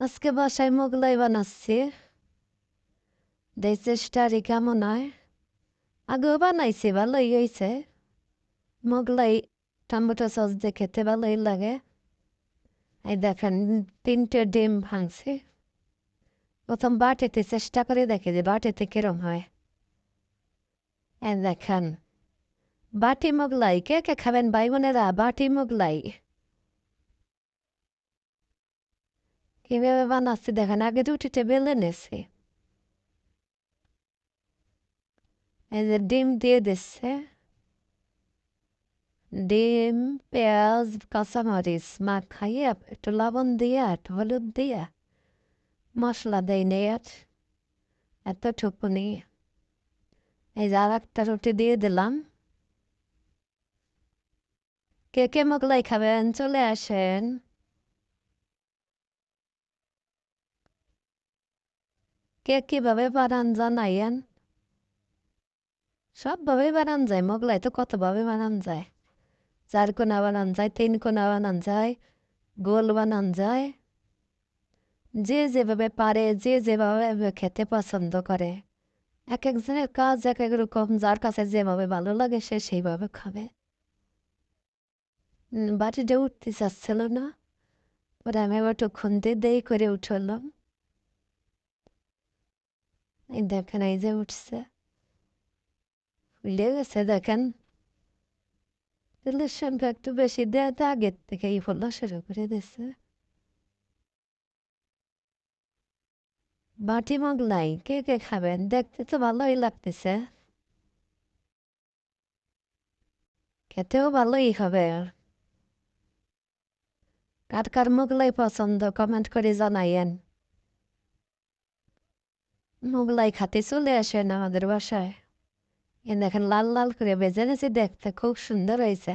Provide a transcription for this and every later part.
আজকে বাসায় মোগলাই বানাচ্ছি দেই চেষ্টারই কেমন হয় আগেও বানাইছি ভালোই হয়েছে মোগলাই টমেটো সস দিয়ে খেতে ভালোই লাগে এই দেখেন তিনটে ডিম ভাঙছি প্রথম বাটিতে চেষ্টা করে দেখে যে বাটিতে কিরম হয় এই দেখেন বাটি মোগলাই কে কে খাবেন ভাই বোনেরা বাটি মোগলাই কীভাবে বানাচ্ছি দেখেন আগে রুটিতে বেলে নেছি এই যে ডিম দিয়ে দিচ্ছে ডিম পেঁয়াজ কাঁচামরিচ মাখাইয়ে একটু লবণ দিয়ে একটু হলুদ দিয়ে মশলা দেয় নেয়ার এতটুকুনি এই যে আর একটা রুটি দিয়ে দিলাম কে কে মোগলাই খাবেন চলে আসেন কে কীভাবে বানান জানাইয়েন সবভাবে বানান যায়, মোগলাই তো কতভাবে বানান যায়। চার কোনা বানান যায়, তিন কোনা বানান যায়, গোল বানান যায়। যে যেভাবে পারে, যে যেভাবে খেতে পছন্দ করে। এক একজনের কাজ এক এক রকম, যার কাছে যেভাবে ভালো লাগে সে সেইভাবে খাবে। বাটিটা উঠতে চাচ্ছিল না। ওরা আমি একটু খুনতে দেই করে উঠলাম। দেখেন, এই যে উঠছে। ফুলে গেছে, দেখেন। তেলের শ্যাম্পু একটু বেশি দেয় তো আগের থেকে এই ফুলটা শুরু করে দিচ্ছে বাটি মোগলাই কে কে খাবেন? দেখতে তো ভালোই লাগতেছে। খেতেও ভালোই হবে। কার কার মোগলাই পছন্দ কমেন্ট করে জানাইয়েন। মোগলাই খাতে চলে আসেন আমাদের বাসায়। এ দেখেন লাল লাল করে বেজে নিয়েছে, দেখতে খুব সুন্দর হয়েছে।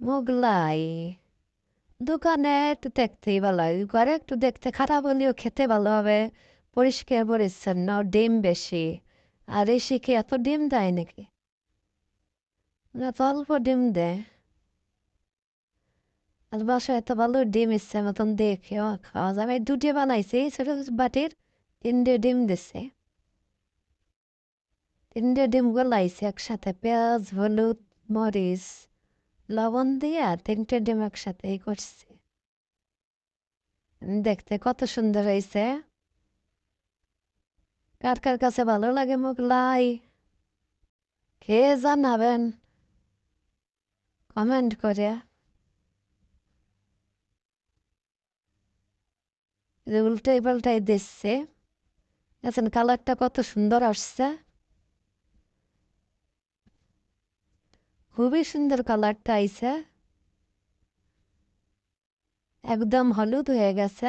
মোগলাই, দোকানে একটু দেখতেই ভালো হয়, ঘরে একটু দেখতে খারাপ হলেও খেতে ভালো হবে। পরিষ্কার পরিচ্ছন্ন, ডিম বেশি। আর এই শিখে এত ডিম দেয় নাকি? এত অল্প ডিম দেয়। আর বাসায় এত ভালো ডিম ইচ্ছে মতন দেখে খাওয়া যাবে দুটি বানাইছি ছোট বাটির তিনটে ডিম দিছে তিনটে ডিম গলাইছে একসাথে পেঁয়াজ হলুদ মরিচ লবণ দিয়ে তিনটে ডিম একসাথে করছি দেখতে কত সুন্দর হয়েছে কার কার কাছে ভালো লাগে মোগলাই খেয়ে জানাবেন কমেন্ট করে উল্টাই পাল্টাই দেখছে দেখছেন কালারটা কত সুন্দর আসছে। খুবই সুন্দর কালারটা আইছে। একদম হলুদ হয়ে গেছে।